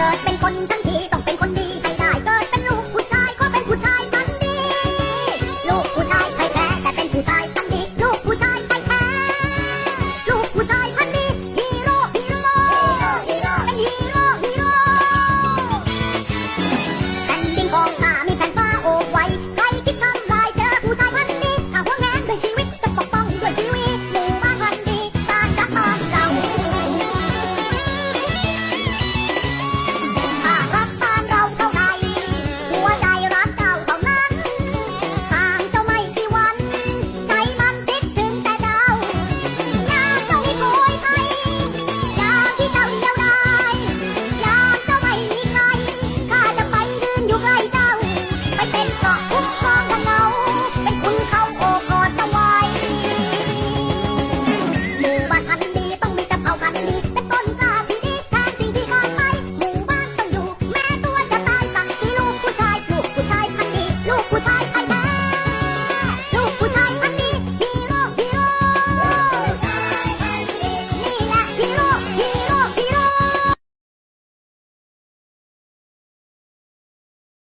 เกิดเป็นคนทั้งทีต้องเป็นคน